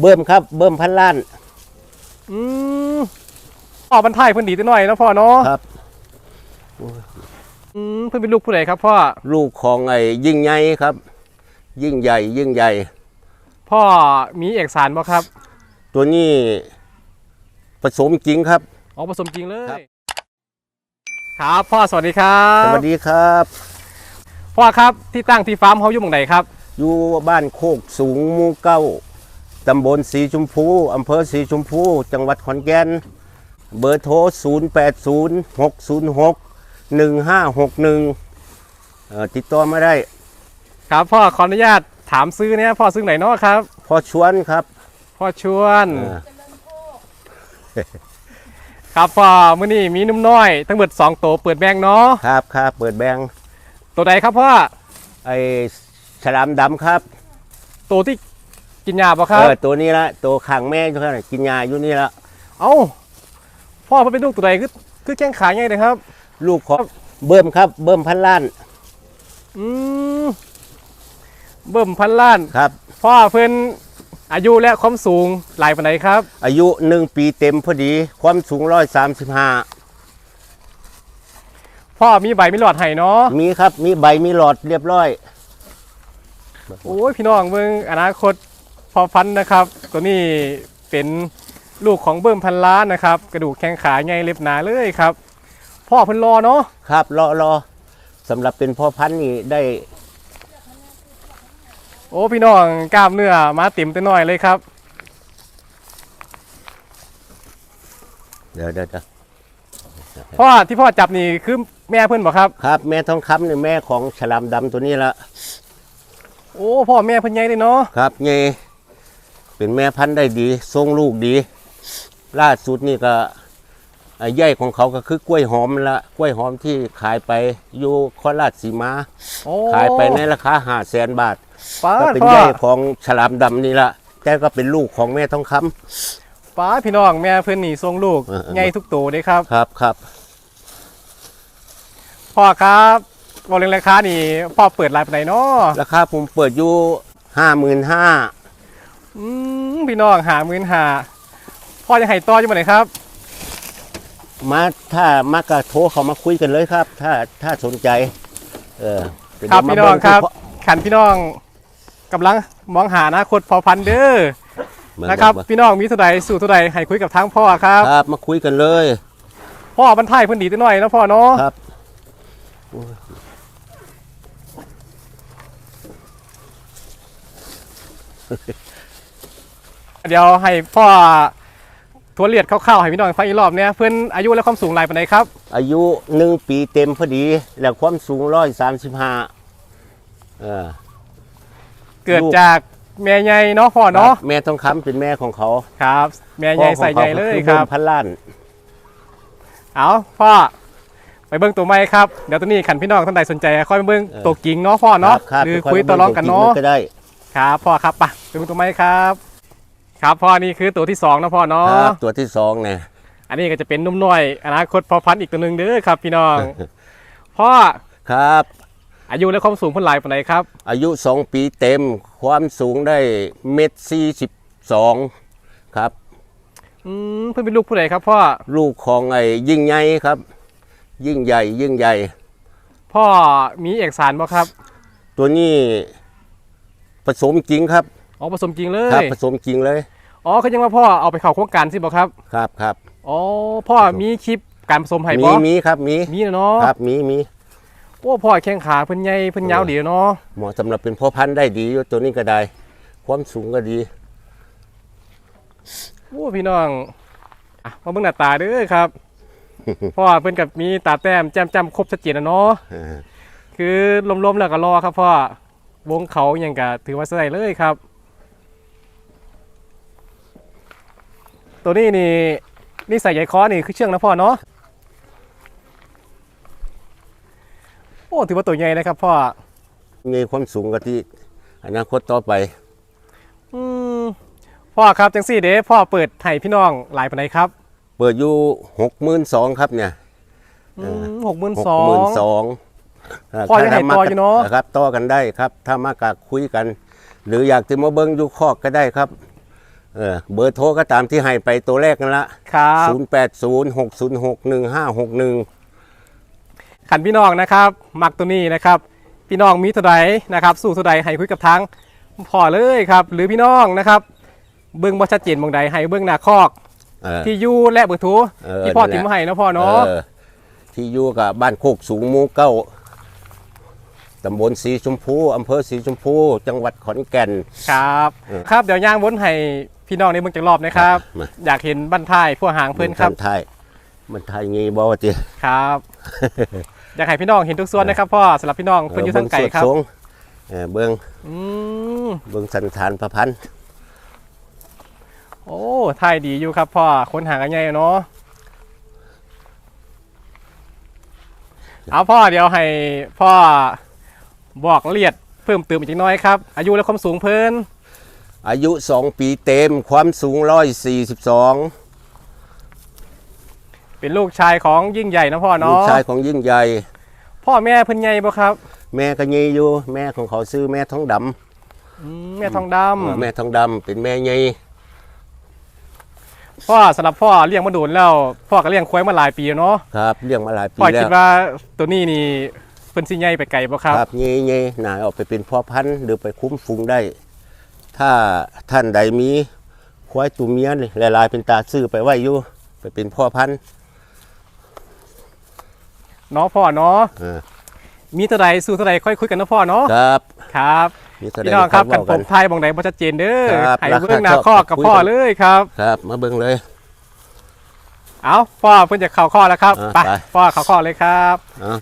เบิ่มครับ เบิ่มพันล้าน อืมพ่อบรรทายเพิ่นดีตัวหน่อยเนาะพ่อเนาะครับ อืมเพิ่นเป็นลูกผู้ใดครับพ่อ ลูกของไอ้ยิ่งใหญ่ครับ ยิ่งใหญ่ ยิ่งใหญ่ พ่อมีเอกสารบ่ครับ ตัวนี้ผสมจริงครับ อ๋อผสมจริงเลครัยบครับ พ่อสวัสดีครัสบ วัสดีครับ พ่อครับที่ตั้งที่ฟาร์มเขาอยู่หม่องไหนครับ อยู่บ้านโคกสูงหมู่เก้า ตำบลสีชมพู อำเภอสีชมพู จังหวัดขอนแก่น เบอร์โทร 0 8 0 6 0 6 1 5 6 1เอ่อติดต่อมาได้ ครับพ่อขออนุญาตถามซื้อเนี่ยพ่อซื้อไหนเนาะครับพอชวนครับ พ่อชวนเอ่อครับพ่อมื้อนี้มีนุ่มน้อย ทั้งหมด2โตวเปิดแบงค์เนาะครับครับเปิดแบงค์ตัวใดครับพ่อไอ้ฉลามดำครับ ตัวที่ กินยาบ่ครัเอบอตัวนี้ละตัวขังแม่อยู่ข้างในกินยาอยู่นี่ละเอ้าพ่อเพิ่นเป็นลูกตัวใดคือคือแข้งขาใหญ่เลยครับ ลูกของเบิ่มครับ เบิ่มพันล้านอืมเบิ่มพันล้าน ครับ พ่อเพิ่นอายุและความสูงหลายปานใดครับ อายุหนึ่งปีเต็มพอดีความสูงร้อยสามสิบห้าพ่อมีใบมีหลอดให้เนาะมีครับมีใบมีหลอดเรียบร้อย โอ้ยพี่น้องเบิ่งอนาคต พอพันธุ์นะครับ ตัวนี้เป็นลูกของเบิ่มพันล้านนะครับ กระดูกแข้งขาใหญ่เล็บหนาเลยครับ พ่อเพิ่นรอเนาะครับรอรอสำหรับเป็นพ่อพันธุ์นี่ได้โอ้พี่น้องกล้ามเนื้อมาเต็มแต่น้อยเลยครับ เดี๋ยวเดี๋ยวเดี๋ยวพ่อที่พ่อจับนี่คือแม่เพิ่นบ่ครับ ครับ แม่ทองคำนี่แม่ของฉลามดำตัวนี้ละโอ้พ่อแม่เพิ่นใหญ่เลยเนาะครับเง เป็นแม่พันธุ์ได้ดีทรงลูกดี ล่าสุดนี่ก็ไอ้ใยของเขาก็คือกล้วยหอมละกล้วยหอมที่ขายไปอยู่โคราชสีมาโอ้ขายไปในราคาห้าแสนบาทป้าก็ดเป็นพ่อใยของฉลามดำนี่ละแต่ก็เป็นลูกของแม่ทองคำป้าดพี่น้องแม่เพิ่นนี่ทรงลูกเออเออใหญ่ทุกตัวเลยครับครับครับพ่อครับบอกเรื่องราคานี่พ่อเปิดรายปานใดเนาะราคาผมเปิดอยู่ห้าหมื่นห้า อืมพี่น้องหาหมื่นหาพ่อจะให้ต่ออยู่บ่ไหนครับ มาถ้ามากระโทรเขามาคุยกันเลยครับ ถ้าถ้าสนใจ เออเดี๋ยวครับมาพี่น้องเงครับที่ขันพี่น้องกำลังมองหาอนาคตพอพันธุ์เด้อเหมือนะครับว่าพี่น้องมีเท่าใดสู่เท่าใดให้คุยกับทางพ่อครับครับ มาคุยกันเลย พ่อบรรทายเพิ่นดีตัวหน่อยเนาะพ่อเนาะครับ เดี๋ยวให้พ่อทวนเลียดคร่าวๆให้พี่น้องฟังอีกรอบเนี่ยเพิ่นอายุและความสูงหลายปานใดครับ อายุหนึ่งปีเต็มพอดี แล้วความสูงร้อยสามสิบห้าเออ เกิดลูก จากแม่ใหญ่เนาะพ่อเนาะครับแม่ทองคำเป็นแม่ของเขาครับ แม่ใหญ่ใส่ใหญ่เลยคพ่อรัของบขาก็อเมพันล้านเอาพ่อไปเบิ้งตัวไม้ครับเดี๋ยวตัวนี้ขันพี่น้องท่านใดสนใจค่อยไปเบิ้งเออตัวกิ่งเนาะพ่อเนาะครับหรือรับคุยต่อรองกันเนาะก็ได้ ครับพ่อครับไปไปเบิ้งตัวไม้ครับ ครับพ่อนี่คือตัวที่สองนะพ่อเนาะครับตัวที่สองเนี่ยอันนี้ก็จะเป็นนุ่มน้อยอนาคตพอพันธุ์อีกตัวหนึ่งเด้อครับ พี่น้องพ่อครับ อายุและความสูงเพิ่นหลายปานใดครับ อายุสองปีเต็มความสูงได้เมตรสี่สิบสองครับอืมเพิ่นเป็นลูกผู้ใดครับพ่อลูกของไอ้ยิ่งใหญ่ครับ ยิ่งใหญ่ ยิ่งใหญ่ พ่อมีเอกสารบ่ครับ ตัวนี้ผสมจริงครับอ๋อผสมจริงเลครับยผสมจริงเลย อ๋อคือยังว่าพ่อเอาไปเข้าโครงการสิบ่ครับ ครับครับอ๋อพ่อมีคลิปการผสมให้มีบ่มีครับมีมีนะเนาะครับมีมีโอ้พ่อแข้งขาเพิ่นใหญ่เพิ่นยาวดีเนาะเหมาะสำหรับเป็นพ่อพันธุ์ได้ดีอยู่ตัวนี้ก็ได้ ความสูงก็ดีโอ้พี่น้องอะมาเบิ่งหน้าตาเด้อครับเพราะว่าเพิ่นกับมีตาแต้มแจ่มจำครบชัดเจนนะเนาะเออคือลมๆแล้วก็รอครับพ่อวงเขาอย่างก็ถือว่าใส่เลยครับ ตัวนี้นี่นี่ใส่ใยคอนี่คือเชื่องนะพ่อเนาะโอ้ถือว่าตัวใหญ่นะครับพ่อมีความสูงกว่าที่อนาคตต่อไปอืมพ่อครับจังซี่เด้พ่อเปิดให้พี่น้องหลายปานใดครับ เปิดอยู่หกหมื่นสองครับเนี่ยหกหมื่นหกสอหมื่นงสองพ่อยังให้ต่ออยู่เนอะครับต่อกันได้ครับ ถ้ามากะคุยกัน หรืออยากจะมาเบิ้งอยู่คอกก็ได้ครับ เออเบอร์โทรก็ตามที่ให้ไปตัวแรกนั่นละครับ0 8 0 6 0 6 1 5 6 1ขันพี่น้องนะครับ มักตัวนี้นะครับ พี่น้องมีเท่าใดนะครับ สู้เท่าใดให้คุยกับทางพ่อเลยครับ หรือพี่น้องนะครับ เบิ้งบ่ชัดเจนบางใดให้เบิ้งหน้าคอก เออ ที่อยู่และเบอร์โทรเออที่พ่อนั่นแหละ ติมให้นะพ่อเนาะ เออที่อยู่กับบ้านโคกสูงหมูเก้าตำบลสีชมพูอำเภอสีชมพู จังหวัดขอนแก่น ครับเออครับเดี๋ยวย่างวนให้ พี่น้องในเมืองจักรอบนะครับ มา อยากเห็นบ้านท้ายพวกหางเพื่อนครับ มัไทยมันไทยงี้บ่ว่าติครับ อยากให้พี่น้องเห็นทุกส่วนนะครับพ่อสำหรับพี่น้องเพื่อนอยู่ทางไก่ครับเงสวดทงเออเบิ่งอืมเบิ่งสันฐานพระพันธุ์โอ้ถ่ายดีอยู่ครับพ่อค้นหากันใหญ่เนาะเอาพ่อเดี๋ยวให้พ่อบอกละเอียดเพิ่มเติมอีกจักหน้อยครับ อายุและความสูงเพิ่น อายุ 2 ปีเต็มความสูง 142 เป็นลูกชายของยิ่งใหญ่นะพ่อลูเนาะกชายของยิ่งใหญ่ พ่อแม่เพิ่นใหญ่บ่ครับ แม่ก็ยีอยู่ แม่ของเขาซื้อแม่ท้องดอืมแม่ทองดำแม่ท้องดำเป็นแม่ใหญ่ำพ่อสำหรับพ่อเลี้ยงมาโดนแล้ว พ่อก็เลี้ยงควายมาหลายปีแล้วเนาะครับเลี้ยงมาหลายปีพ่อแล้คิดวว่าตัวนี้นี่เพิ่นสิใหญ่ไปไกลบ่ครับครับเงี้ยๆหนาออกไปเป็นพ่อพันธุ์หรือไปคุ้มฟุงได้ ถ้าท่านใดมีควายตัวเมียนี่หลายๆเป็นตาซื้อไปไว้อยู่ไปเป็นพ่อพันธุ์เนาะพ่อเนาะเออมีเท่าใดสู้เท่าใดค่อยคุยกันนะพ่อเนาะครับครับมีแสดพี่น้องครับกันเว้าผมไทยบางใดบ่ชัดเจนเด้อครับให้ราคาเบิ่งหน้าชอบข้อกับคุยพ่อกันเลยครับ ครับ มาเบิ่งเลย เอาพ่อเพิ่นจะเข้าข้อแล้วครับอ่าไปไปพ่อเข้าข้อเลยครับ อะ